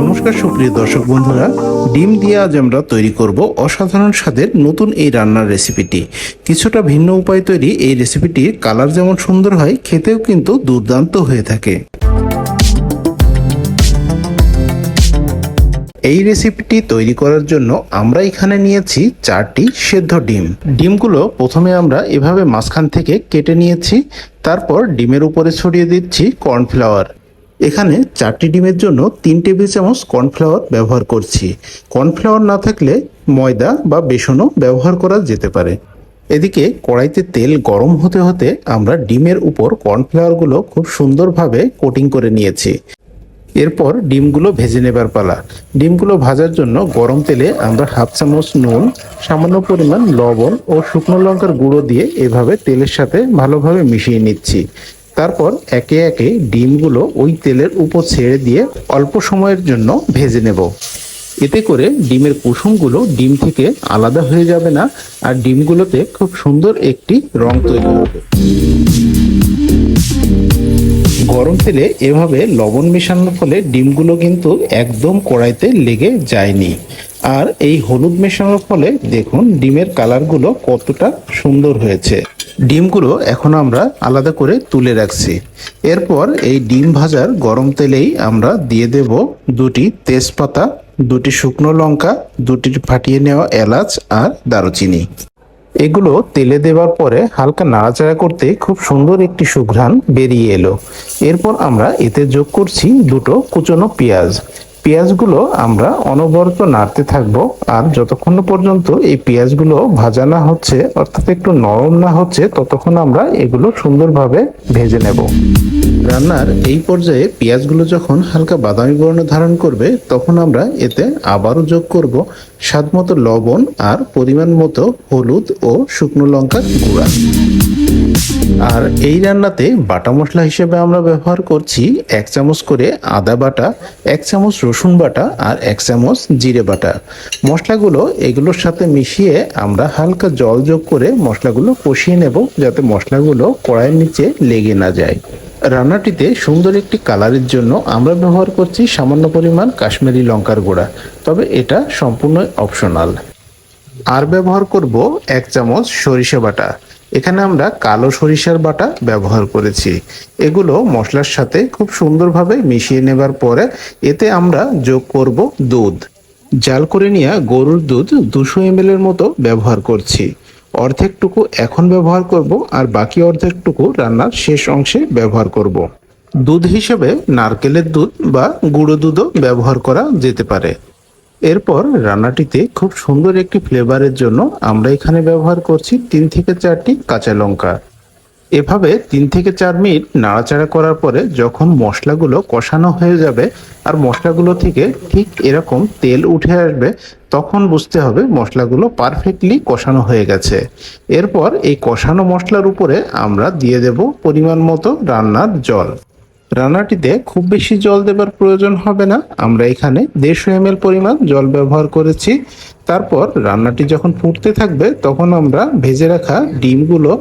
নমস্কার, সুপ্রিয় দর্শক বন্ধুরা, ডিম দিয়ে আজ আমরা তৈরি করব অসাধারণ স্বাদের নতুন এই রান্নার রেসিপিটি। কিছুটা ভিন্ন উপায় তৈরি এই রেসিপিটির কালার যেমন সুন্দর হয়, খেতেও কিন্তু দুর্দান্ত হয়ে থাকে। এই রেসিপিটি তৈরি করার জন্য আমরা এখানে নিয়েছি চারটি সেদ্ধ ডিম। ডিমগুলো প্রথমে আমরা এভাবে মাঝখান থেকে কেটে নিয়েছি, তারপর ডিমের উপরে ছড়িয়ে দিচ্ছি কর্নফ্লাওয়ার। এখানে চারটি ডিমের জন্য তিন টেবিল চামচ কর্নফ্লাওয়ার ব্যবহার করছি। কর্নফ্লাওয়ার না থাকলে ময়দা বা বেসনও ব্যবহার করা যেতে পারে। এদিকে কড়াইতে তেল গরম হতে হতে আমরা ডিমের উপর কর্নফ্লাওয়ারগুলো খুব সুন্দরভাবে কোটিং করে নিয়েছি। এরপর ডিমগুলো ভেজে নেবার পালা। ডিমগুলো ভাজার জন্য গরম তেলে আমরা হাফ চামচ নুন, সামান্য পরিমাণ লবণ ও শুকনো লঙ্কার গুঁড়ো দিয়ে এভাবে তেলের সাথে ভালোভাবে মিশিয়ে নিচ্ছি। তারপর একে একে ডিমগুলো ওই তেলের উপর ছেড়ে দিয়ে অল্প সময়ের জন্য ভেজে নেব। এতে করে ডিমের কুসুমগুলো ডিম থেকে আলাদা হয়ে যাবে না আর ডিমগুলোতে খুব সুন্দর একটি রং তৈরি হবে। গরম তেলে এভাবে লবণ মেশানোর ফলে ডিমগুলো কিন্তু একদম কড়াইতে লেগে যায়নি। আর এই হলুদ মেশানোর ফলে দেখুন ডিমের কালারগুলো কতটা সুন্দর হয়েছে। ডিমগুলো এখন আমরা আলাদা করে তুলে রাখছি। এরপর এই ডিম ভাজার গরম তেলেই আমরা দিয়ে দেব দুটি তেজপাতা, দুটি শুকনো লঙ্কা, দুটি ফাটিয়ে নেওয়া এলাচ আর দারুচিনি। এগুলো তেলে দেওয়ার পরে হালকা নাড়াচাড়া করতে খুব সুন্দর একটি সুঘ্রাণ বেরিয়ে এলো। এরপর আমরা এতে যোগ করছি দুটো কুচনো পেঁয়াজ। পেঁয়াজগুলো আমরা অনবরত নাড়তে থাকব। আর যতক্ষণ পর্যন্ত এই পেঁয়াজগুলো ভাজা না হচ্ছে, অর্থাৎ একটু নরম না হচ্ছে, ততক্ষণ আমরা এগুলো সুন্দরভাবে ভেজে নেব। রান্নার এই পর্যায়ে পেঁয়াজগুলো যখন হালকা বাদামি বর্ণ ধারণ করবে, তখন আমরা এতে আবারও যোগ করব স্বাদ মতো লবণ আর পরিমাণ মতো হলুদ ও শুকনো লঙ্কার গুঁড়া। আর এই রান্নাতে বাটা মশলা হিসেবে আমরা ব্যবহার করছি এক চামচ করে আদা বাটা, এক চামচ রসুন বাটা আর এক চামচ জিরে বাটা। মশলাগুলো এগুলোর সাথে মিশিয়ে আমরা হালকা জল যোগ করে মশলাগুলো কষিয়ে নেব যাতে মশলাগুলো কড়াইয়ের নিচে লেগে না যায়। রান্নাটিতে সুন্দর একটি কালারের জন্য আমরা ব্যবহার করছি সামান্য পরিমাণ কাশ্মীরি লঙ্কার গুঁড়া, তবে এটা সম্পূর্ণ অপশনাল আর ব্যবহার করব এক চামচ সরিষা বাটা। এখানে আমরা কালো সরিষার বাটা ব্যবহার করেছি। এগুলো মশলার সাথে খুব সুন্দরভাবে মিশিয়ে নেবার পরে এতে আমরা যোগ করব দুধ। জাল করে নিয়ে গরুর দুধ দুশো এম এর মতো ব্যবহার করছি। অর্ধেকটুকু এখন ব্যবহার করব আর বাকি অর্ধেকটুকু রান্নার শেষ অংশে ব্যবহার করব। দুধ হিসেবে নারকেলের দুধ বা গুঁড়ো দুধও ব্যবহার করা যেতে পারে। এরপর রান্নাটিতে খুব সুন্দর একটি ফ্লেভারের জন্য আমরা এখানে ব্যবহার করছি তিন থেকে চারটি কাঁচা লঙ্কা। এভাবে তিন থেকে চার মিনিট নাড়াচাড়া করার পরে যখন মশলাগুলো কষানো হয়ে যাবে আর মশলাগুলো থেকে ঠিক এরকম তেল উঠে আসবে, তখন বুঝতে হবে মশলাগুলো পারফেক্টলি কষানো হয়ে গেছে। এরপর এই কষানো মশলার উপরে আমরা দিয়ে দেব পরিমাণ মতো রান্নার জল। রান্নাটিতে খুব বেশি জল দেবার প্রয়োজন হবে না। আমরা এখানে দেড়শো এম পরিমাণ জল ব্যবহার করেছি। তারপর রান্নাটি যখন ফুটতে থাকবে, তখন আমরা ভেজে রাখা ডিমগুলো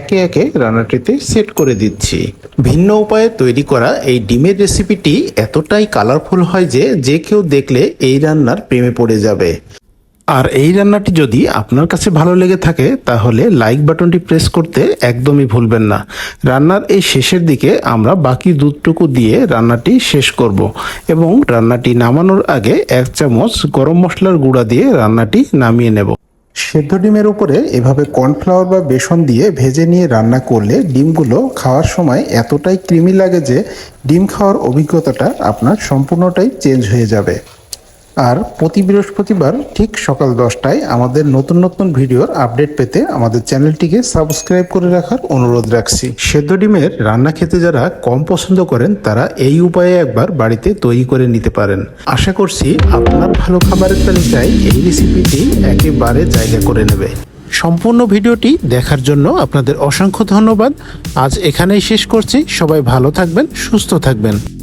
একে একে রান্নাটিতে সেট করে দিচ্ছি। ভিন্ন উপায়ে তৈরি করা এই ডিমের রেসিপিটি এতটাই কালারফুল হয় যে যে কেউ দেখলে এই রান্নার প্রেমে পড়ে যাবে। আর এই রান্নাটি যদি আপনার কাছে ভালো লেগে থাকে, তাহলে লাইক বাটনটি প্রেস করতে একদমই ভুলবেন না। রান্নার এই শেষের দিকে আমরা বাকি দুধটুকু দিয়ে রান্নাটি শেষ করব এবং রান্নাটি নামানোর আগে এক চামচ গরম মশলার গুঁড়া দিয়ে রান্নাটি নামিয়ে নেব। সেদ্ধ ডিমের উপরে এভাবে কর্নফ্লাওয়ার বা বেসন দিয়ে ভেজে নিয়ে রান্না করলে ডিমগুলো খাওয়ার সময় এতটাই ক্রিমি লাগে যে ডিম খাওয়ার অভিজ্ঞতাটা আপনার সম্পূর্ণটাই চেঞ্জ হয়ে যাবে। আর প্রতি বৃহস্পতিবার ঠিক সকাল দশটায় আমাদের নতুন নতুন ভিডিওর আপডেট পেতে আমাদের চ্যানেলটিকে সাবস্ক্রাইব করে রাখার অনুরোধ রাখছি। সেদ্ধ ডিমের রান্না খেতে যারা কম পছন্দ করেন, তারা এই উপায়ে একবার বাড়িতে তৈরি করে নিতে পারেন। আশা করছি আপনার ভালো খাবারের তালিকায় এই রেসিপিটি একেবারে জায়গা করে নেবে। সম্পূর্ণ ভিডিওটি দেখার জন্য আপনাদের অসংখ্য ধন্যবাদ। আজ এখানেই শেষ করছি। সবাই ভালো থাকবেন, সুস্থ থাকবেন।